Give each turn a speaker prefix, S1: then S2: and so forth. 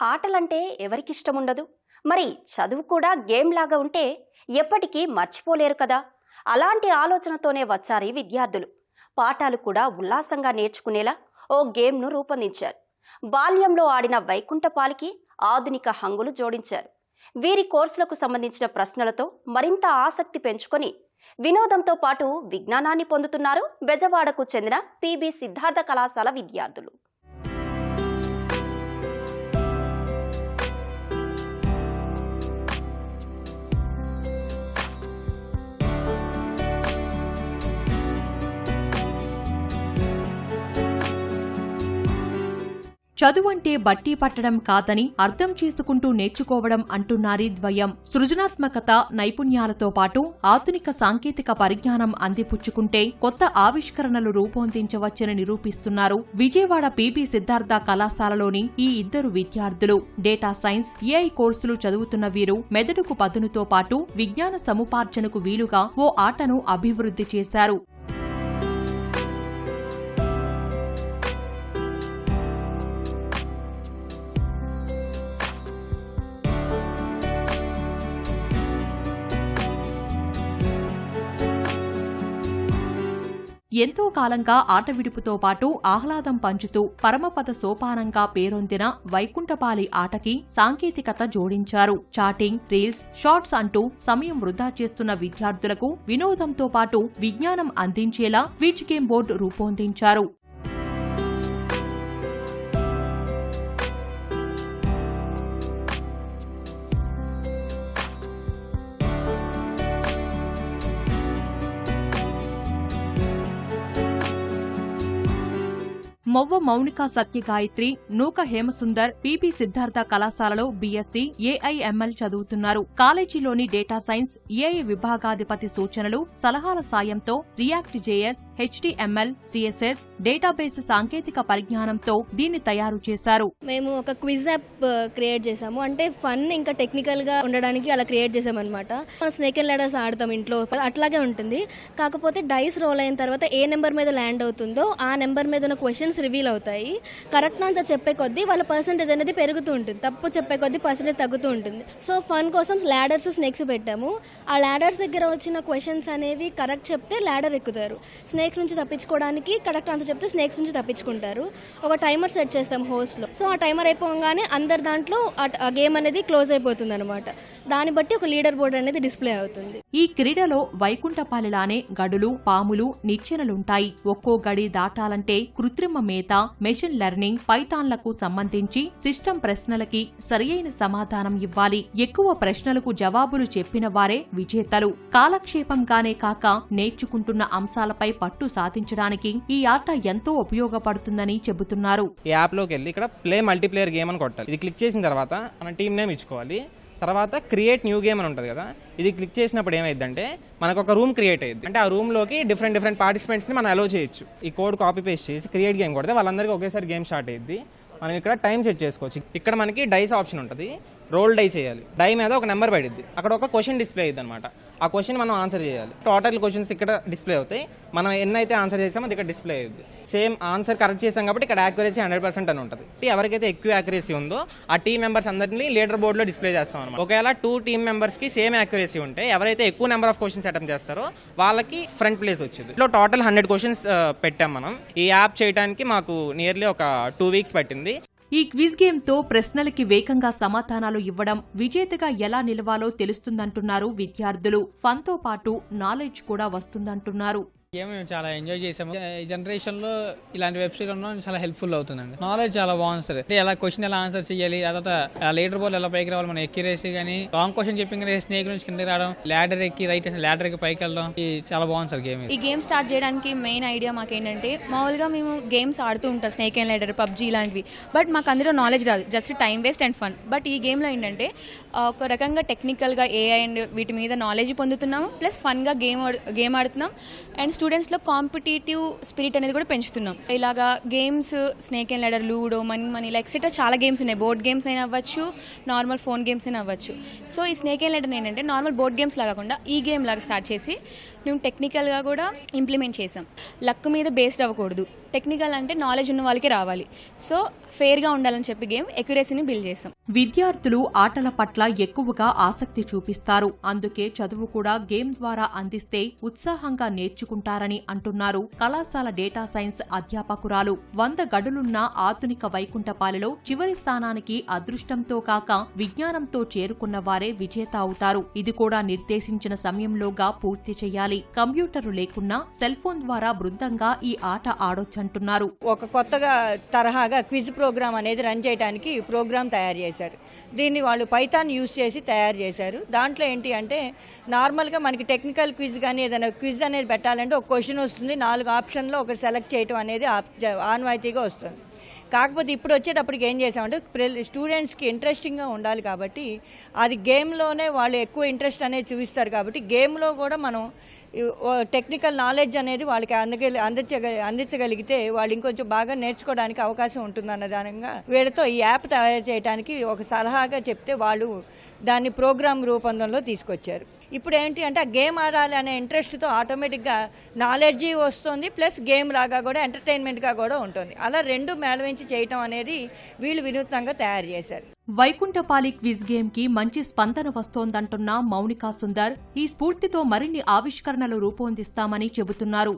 S1: ఆటలంటే ఎవరికిష్టం ఉండదు మరి చదువు కూడా గేమ్ లాగా ఉంటే ఎప్పటికీ మర్చిపోలేరు కదా. అలాంటి ఆలోచనతోనే వచ్చారు ఈ విద్యార్థులు. పాఠాలు కూడా ఉల్లాసంగా నేర్చుకునేలా ఓ గేమ్ను రూపొందించారు. బాల్యంలో ఆడిన వైకుంఠపాలికి ఆధునిక హంగులు జోడించారు. వీరి కోర్సులకు సంబంధించిన ప్రశ్నలతో మరింత ఆసక్తి పెంచుకొని వినోదంతో పాటు విజ్ఞానాన్ని పొందుతున్నారు బెజవాడకు చెందిన పిబి సిద్ధార్థ కళాశాల విద్యార్థులు.
S2: చదువంటే బట్టి పట్టడం కాదని అర్థం చేసుకుంటూ నేర్చుకోవడం అంటున్నారీ ద్వయం. సృజనాత్మకత నైపుణ్యాలతో పాటు ఆధునిక సాంకేతిక పరిజ్ఞానం అందిపుచ్చుకుంటే కొత్త ఆవిష్కరణలు రూపొందించవచ్చని నిరూపిస్తున్నారు విజయవాడ పీబీ సిద్ధార్థ కళాశాలలోని ఈ ఇద్దరు విద్యార్థులు. డేటా సైన్స్ ఏఐ కోర్సులు చదువుతున్న వీరు మెదడుకు పదునుతో పాటు విజ్ఞాన సముపార్జనకు వీలుగా ఓ ఆటను అభివృద్ధి చేశారు. ఎంతో కాలంగా ఆటవిడుపుతో పాటు ఆహ్లాదం పంచుతూ పరమపద సోపానంగా పేరొందిన వైకుంఠపాలి ఆటకి సాంకేతికత జోడించారు. చాటింగ్ రీల్స్ షార్ట్స్ అంటూ సమయం వృధా చేస్తున్న విద్యార్థులకు వినోదంతో పాటు విజ్ఞానం అందించేలా క్విజ్ గేమ్ బోర్డు రూపొందించారు. మొవ్వ మౌనిక సత్యగాయత్రి నూక హేమసుందర్ పిపి సిద్ధార్థ కళాశాలలో బీఎస్సీ ఏఐఎంఎల్ చదువుతున్నారు. కాలేజీలోని డేటా సైన్స్ ఏఐ విభాగాధిపతి సూచనలు సలహాల సాయంతో React JS HTML CSS database సాంకేతిక పరిజ్ఞానంతో దీన్ని తయారు చేశారు.
S3: మేము ఒక క్విజ్ యాప్ క్రియేట్ చేసాము అంటే ఫన్ ఇంకా టెక్నికల్గా ఉండడానికి అలా క్రియేట్ చేసాం అనమాట మనం స్నేక్ అండ్ లాడర్స్ ఆడతాం ఇంట్లో అట్లాగే ఉంటుంది. కాకపోతే డైస్ రోల్ అయిన తర్వాత ఏ నెంబర్ మీద ల్యాండ్ అవుతుందో ఆ నెంబర్ మీద ఉన్న క్వశ్చన్స్ రివీల్ అవుతాయి. కరెక్ట్ ఆన్సర్ చెప్పే కొద్దీ వాళ్ళ పర్సంటేజ్ అనేది పెరుగుతూ ఉంటుంది. తప్పు చెప్పే కొద్దీ పర్సంటేజ్ తగ్గుతూ ఉంటుంది. సో ఫన్ కోసం ల్యాడర్స్ స్నేక్స్ పెట్టాము. ఆ ల్యాడర్స్ దగ్గర వచ్చిన క్వశ్చన్స్ అనేవి కరెక్ట్ చెప్తే ల్యాడర్ ఎక్కుతారు. స్నేక్ స్నేక్స్ నుంచి తప్పించుకోవడానికి కరెక్ట్ ఆన్సర్ చెప్తే స్నేక్స్ నుంచి తప్పించుకుంటారు. ఒక టైమర్ సెట్ చేస్తాం హోస్ట్లో సో ఆ టైమర్ అయిపోగానే అందరి దాంట్లో ఆ గేమ్ అనేది క్లోజ్ అయిపోతుంది అనమాట దాన్ని బట్టి ఒక లీడర్ బోర్డ్ అనేది డిస్ప్లే అవుతుంది.
S2: ఈ క్రీడలో వైకుంఠపాలిలానే గడులు పాములు నిచ్చెనలుంటాయి. ఒక్కో గడి దాటాలంటే కృత్రిమ మేత మెషిన్ లెర్నింగ్ పైతాన్లకు సంబంధించి సిస్టమ్ ప్రశ్నలకి సరియైన సమాధానం ఇవ్వాలి. ఎక్కువ ప్రశ్నలకు జవాబులు చెప్పిన వారే విజేతలు. కాలక్షేపంగానే కాక నేర్చుకుంటున్న అంశాలపై పట్టు సాధించడానికి ఈ ఆట ఎంతో ఉపయోగపడుతుందని చెబుతున్నారు.
S4: ఈ యాప్లోకి వెళ్ళి ఇక్కడ ప్లే మల్టీప్లేయర్ గేమ్ అని కొట్టాలి. ఇది క్లిక్ చేసిన తర్వాత మన టీమ్ నేమ్ ఇచ్చుకోవాలి. తర్వాత క్రియేట్ న్యూ గేమ్ అని ఉంటుంది కదా ఇది క్లిక్ చేసినప్పుడు ఏమైందంటే మనకు ఒక రూమ్ క్రియేట్ అయ్యింది అంటే ఆ రూమ్లోకి డిఫరెంట్ డిఫరెంట్ పార్టిసిపెంట్స్ని మనం అలో చేయొచ్చు. ఈ కోడ్ కాపీ పేస్ట్ చేసి క్రియేట్ గేమ్ కొడితే వాళ్ళందరికీ ఒకేసారి గేమ్ స్టార్ట్ అయ్యింది మనం ఇక్కడ టైం సెట్ చేసుకోవచ్చు. ఇక్కడ మనకి డైస్ ఆప్షన్ ఉంటుంది. రోల్ డై చేయాలి. డై మీద ఒక నెంబర్ పడిద్ది. అక్కడ ఒక క్వశ్చన్ డిస్ప్లే అయ్యింది అనమాట ఆ క్వశ్చన్ మనం ఆన్సర్ చేయాలి. టోటల్ క్వశ్చన్స్ ఇక్కడ డిస్ప్లే అవుతాయి. మనం ఎన్నైతే ఆన్సర్ చేసామో అది ఇక్కడ డిస్ప్లే అయ్యింది సేమ్ ఆన్సర్ కరెక్ట్ చేసాం కాబట్టి ఇక్కడ యాక్యురసీ హండ్రెడ్ పర్సెంట్ అని ఉంటుంది. ఎవరికైతే ఎక్కువ యాక్యురసీ ఉందో ఆ టీం మెంబర్స్ అందరినీ లీడర్ బోర్డులో డిస్ప్లే చేస్తాం అనమాట ఒకవేళ టూ టీం మెంబర్స్కి సేమ్ యాక్యురసీ ఉంటే ఎవరైతే ఎక్కువ నెంబర్ ఆఫ్ క్వశ్చన్స్ అటెంప్ట్ చేస్తారో వాళ్ళకి ఫ్రంట్ ప్లేస్ వచ్చింది. ఇట్లా టోటల్ హండ్రెడ్ క్వశ్చన్స్ పెట్టాం మనం. ఈ యాప్ చేయడానికి మాకు నియర్లీ ఒక టూ వీక్స్ పట్టింది.
S2: ఈ క్విజ్ గేమ్తో ప్రశ్నలకి వేగంగా సమాధానాలు ఇవ్వడం విజేతగా ఎలా నిలవాలో తెలుస్తుందంటున్నారు విద్యార్థులు. ఫన్తో పాటు నాలెడ్జ్ కూడా వస్తుందంటున్నారు.
S5: గేమ్ మేము చాలా ఎంజాయ్ చేసాము ఈ జనరేషన్లో ఇలాంటి వెబ్సైట్ ఉండడం చాలా హెల్ప్ఫుల్ అవుతుందండి. నాలెడ్జ్ చాలా బాగుంది అంటే ఎలా క్వశ్చన్ ఎలా ఆన్సర్ చేయాలి తర్వాత లీడర్ బోర్డ్ ఎలా పైకి రావాలి మన ఎక్కిరేసి కానీ రాంగ్ క్వశ్చన్ చెప్పిన స్నేక్ నుంచి కిందకి రావడం ల్యాడర్ ఎక్కి రైట్ ల్యాడర్ ఎక్కి పైకి వెళ్ళడం ఇది చాలా బాగుంది సార్ గేమ్
S6: ఈ గేమ్ స్టార్ట్ చేయడానికి మెయిన్ ఐడియా మాకేంటంటే మామూలుగా మేము గేమ్స్ ఆడుతూ ఉంటాం స్నేక్ అండ్ లైడర్ పబ్జీ ఇలాంటివి బట్ మాకు అందులో నాలెడ్జ్ రాదు. Just time waste and fun but ఈ గేమ్లో ఏంటంటే ఒక రకంగా టెక్నికల్గా ఏఐ అండ్ వీటి మీద నాలెడ్జ్ పొందుతున్నాము. ప్లస్ ఫన్గా గేమ్ గేమ్ ఆడుతున్నాం. అండ్ స్టూడెంట్స్లో కాంపిటేటివ్ స్పిరిట్ అనేది కూడా పెంచుతున్నాం. ఇలాగా games snake and ladder ludo money money ఇలా ఎక్సెట్రా చాలా గేమ్స్ ఉన్నాయి. బోర్డ్ గేమ్స్ అయినా అవ్వచ్చు నార్మల్ ఫోన్ గేమ్స్ అయినా అవ్వచ్చు. సో ఈ స్నేక్ అండ్ లెడర్ ఏంటంటే నార్మల్ బోర్డ్ గేమ్స్ లాగా కాకుండా ఈ గేమ్ లాగా స్టార్ట్ చేసి మేము టెక్నికల్గా కూడా ఇంప్లిమెంట్ చేసాం. లక్ మీద బేస్డ్ అవ్వకూడదు. టెక్నికల్ అంటే నాలెడ్జ్ ఉన్న వాళ్ళకి రావాలి. సో ఫేర్గా ఉండాలని చెప్పి గేమ్ ఎక్యురసీని బిల్డ్ చేస్తాం
S2: విద్యార్థులు ఆటల పట్ల ఎక్కువగా ఆసక్తి చూపిస్తారు. అందుకే చదువు కూడా గేమ్ ద్వారా అందిస్తే ఉత్సాహంగా నేర్చుకుంటారని అంటున్నారు కళాశాల డేటా సైన్స్ అధ్యాపకురాలు. వంద గడులున్న ఆధునిక వైకుంఠపాలిలో చివరి స్థానానికి అదృష్టంతో కాక విజ్ఞానంతో చేరుకున్న వారే విజేత అవుతారు. ఇది కూడా నిర్దేశించిన సమయంలోగా పూర్తి చేయాలి. కంప్యూటర్లు లేకున్నా సెల్ ఫోన్ ద్వారా బృందంగా ఈ ఆట అంటున్నారు.
S7: ఒక కొత్తగా తరహాగా క్విజ్ ప్రోగ్రామ్ అనేది రన్ చేయడానికి ప్రోగ్రామ్ తయారు చేశారు. దీన్ని వాళ్ళు పైథాన్ యూస్ చేసి తయారు చేశారు. దాంట్లో ఏంటి అంటే నార్మల్గా మనకి టెక్నికల్ క్విజ్ కానీ ఏదైనా క్విజ్ అనేది పెట్టాలంటే ఒక క్వశ్చన్ వస్తుంది. నాలుగు ఆప్షన్లో ఒకటి సెలెక్ట్ చేయటం అనేది ఆన్వాయితీగా వస్తుంది. కాకపోతే ఇప్పుడు వచ్చేటప్పటికి ఏం చేసామంటే స్టూడెంట్స్కి ఇంట్రెస్టింగ్గా ఉండాలి కాబట్టి అది గేమ్లోనే వాళ్ళు ఎక్కువ ఇంట్రెస్ట్ అనేది చూపిస్తారు కాబట్టి గేమ్లో కూడా మనం టెక్నికల్ నాలెడ్జ్ అనేది వాళ్ళకి అందగలి అందించగ అందించగలిగితే వాళ్ళు ఇంకొంచెం బాగా నేర్చుకోవడానికి అవకాశం ఉంటుందన్న దానిగా వీళ్ళతో ఈ యాప్ తయారు చేయడానికి ఒక సలహాగా చెప్తే వాళ్ళు దాన్ని ప్రోగ్రామ్ రూపంలో తీసుకొచ్చారు. ఇప్పుడు ఏంటి అంటే ఆ గేమ్ ఆడాలి అనే ఇంట్రెస్ట్తో ఆటోమేటిక్గా నాలెడ్జీ వస్తుంది ప్లస్ గేమ్ లాగా కూడా ఎంటర్టైన్మెంట్గా కూడా ఉంటుంది. అలా రెండు మేళవించి చేయటం అనేది వీళ్ళు వినూత్నంగా తయారు చేశారు.
S2: వైకుంఠపాలి క్విజ్ గేమ్కి మంచి స్పందన వస్తోందంటున్న మౌనికా సుందర్ ఈ స్ఫూర్తితో మరిన్ని ఆవిష్కరణలు రూపొందిస్తామని చెబుతున్నారు.